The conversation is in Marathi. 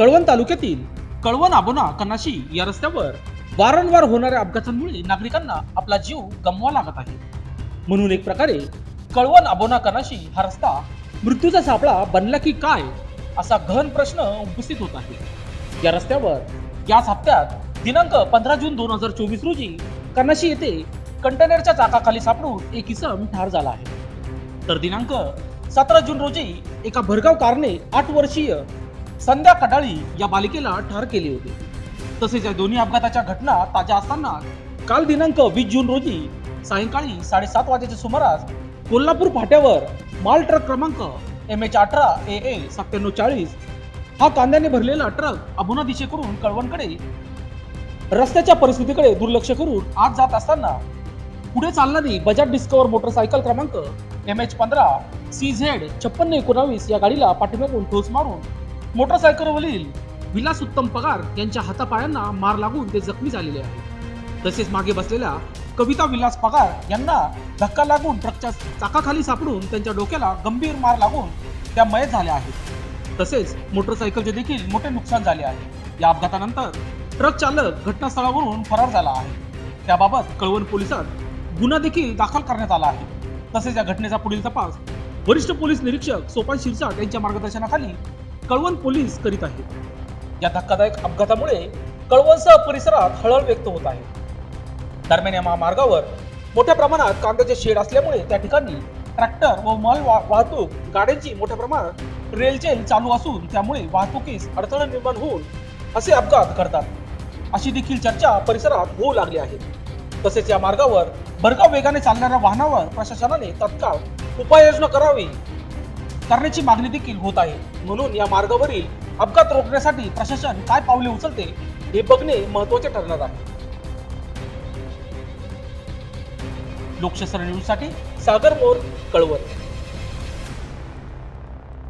कळवण तालुक्यातील कळवण आबोना कनाशी या रस्त्यावर वारंवार होणाऱ्या अपघातांमुळे नागरिकांना आपला जीव गमवावा लागत आहे. म्हणून एक प्रकारे कळवण आबोना कनाशी हा रस्ता मृत्यूचा सापळा बनला की काय असा गहन प्रश्न उपस्थित होत आहे. या रस्त्यावर याच हप्त्यात दिनांक पंधरा जून दोन हजार चोवीस रोजी कनाशी येथे कंटेनरच्या चाकाखाली सापडून एक इसम ठार झाला आहे. तर दिनांक सतरा जून रोजी एका भरगाव कारने आठ वर्षीय संध्या कडाळी या बालिकेला ठार केले होते. तसेच या दोन्ही अपघाताच्या घटना ताज्या असताना काल दिनांक वीस जून रोजी सायंकाळी साडेसात वाजेच्या सुमारास कोल्हापूर फाट्यावर माल ट्रक क्रमांक एम एच अठरा ए ए सत्त्याण्णव चाळीस हा कांद्याने भरलेला ट्रक अबुना दिशेकडून कळवणकडे रस्त्याच्या परिस्थितीकडे दुर्लक्ष करून आत जात असताना पुढे चालणारी बजाज डिस्कवर मोटरसायकल क्रमांक एम एच पंधरा सी झेड छप्पन्न एकोणावीस या गाडीला पाठीमागून ठोस मारून मोटरसायकलवरील विलास उत्तम पगार यांच्या हातापायांना मार लागून ते जखमी झालेले आहेत. तसेच मागे बसलेल्या कविता विलास पगार यांना धक्का लागून ट्रकच्या चाकाखाली सापडून त्यांच्या डोक्याला गंभीर मार लागून त्या मयत झाल्या आहेत. तसेच मोटरसायकलचे देखील मोठे नुकसान झाले आहे. या अपघातानंतर ट्रक चालक घटनास्थळावरून फरार झाला आहे. त्याबाबत कळवण पोलिसात गुन्हा देखील दाखल करण्यात आला आहे. तसेच या घटनेचा पुढील तपास वरिष्ठ पोलीस निरीक्षक सोपान शिरसाट यांच्या मार्गदर्शनाखाली कळवण पोलीस करीत आहेत. या धक्कादायक अपघातामुळे कळवणसह परिसरात हळहळ व्यक्त होत आहे. दरम्यान या महामार्गावर मोठ्या प्रमाणात कागदाचे शेड असल्यामुळे त्या ठिकाणी ट्रॅक्टर व माल वा- वाहतूक गाड्यांची मोठ्या प्रमाणात रेलचेल चालू असून त्यामुळे वाहतुकीस अडथळा निर्माण होऊन असे अपघात घडतात. अशी देखील चर्चा परिसरात होऊ लागली आहे. तसेच या मार्गावर भरगाव वेगाने चालणाऱ्या वाहनावर प्रशासनाने तत्काळ उपाययोजना करावी करण्याची मागणी देखील होत आहे. म्हणून या मार्गावरील अपघात रोखण्यासाठी प्रशासन काय पावले उचलते हे बघणे महत्त्वाचे ठरणार आहे. लोकशास्त्र न्यूजसाठी सागर मोर कळवत